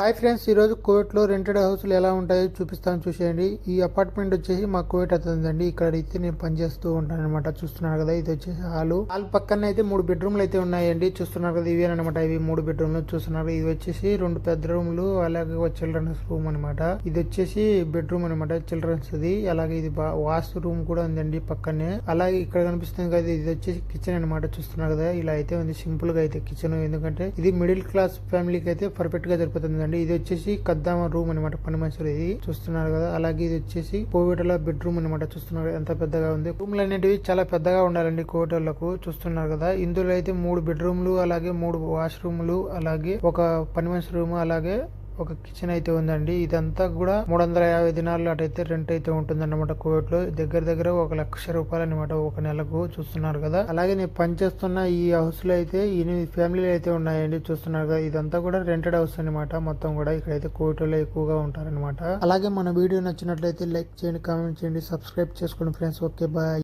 Hi friends ఈరోజు కోవిట్లో rented హౌస్లు ఎలా ఉంటాయో చూపిస్తాను చూసేయండి. ఈ అపార్ట్మెంట్ వచ్చేసి మా కోవిట్ అవుతుందండి ఇక్కడ అయితే నేను పనిచేస్తూ ఉంటాను అనమాట చూస్తున్నారు కదా ఇది వచ్చేసి హాల్. హాల్ పక్కన అయితే మూడు బెడ్రూమ్లు అయితే ఉన్నాయండి. చూస్తున్నారు కదా ఇవి అనమాట ఇవి మూడు బెడ్రూమ్లు. చూస్తున్నారు ఇది వచ్చేసి రెండు పెద్ద రూమ్లు అలాగే ఒక చిల్డ్రన్స్ రూమ్ అనమాట ఇది వచ్చేసి బెడ్రూమ్ అనమాట చిల్డ్రన్స్ ఇది అలాగే ఇది వాష్ రూమ్ కూడా ఉందండి పక్కనే. అలాగే ఇక్కడ కనిపిస్తుంది కదా ఇది వచ్చేసి కిచెన్ అనమాట చూస్తున్నారు కదా ఇలా అయితే ఉంది. సింపుల్గా అయితే కిచెన్. ఎందుకంటే ఇది మిడిల్ క్లాస్ ఫ్యామిలీకి అయితే పర్ఫెక్ట్గా ఉందండి ఇది వచ్చేసి కద్దామ రూమ్ అనమాట పని మనుషులు ఇది. చూస్తున్నారు కదా. అలాగే ఇది వచ్చేసి కోవిటల బెడ్రూమ్ అనమాట చూస్తున్నారు ఎంత పెద్దగా ఉంది. రూమ్లు అనేటివి చాలా పెద్దగా ఉండాలండి కోవిటలకు చూస్తున్నారు కదా. ఇందులో అయితే మూడు బెడ్రూమ్లు అలాగే మూడు వాష్రూమ్లు అలాగే ఒక పని మనిషి రూమ్ అలాగే ఒక కిచెన్ అయితే ఉందండి. ఇదంతా కూడా మూడు వందల యాభై దినాలు అటైతే రెంట్ అయితే ఉంటుంది అనమాట కోవిడ్లో దగ్గర దగ్గర ఒక లక్ష రూపాయలు అనమాట ఒక నెలకు చూస్తున్నారు కదా. అలాగే నేను పనిచేస్తున్న ఈ హౌస్లో అయితే ఎనిమిది ఫ్యామిలీలు అయితే ఉన్నాయండి చూస్తున్నారు కదా. ఇదంతా కూడా రెంటెడ్ హౌస్ అనమాట మొత్తం కూడా. ఇక్కడైతే కోవిడ్లో ఎక్కువగా ఉంటారనమాట అలాగే మన వీడియో నచ్చినట్లయితే లైక్ చేయండి కామెంట్ చేయండి సబ్స్క్రైబ్ చేసుకోండి ఫ్రెండ్స్. Okay bye.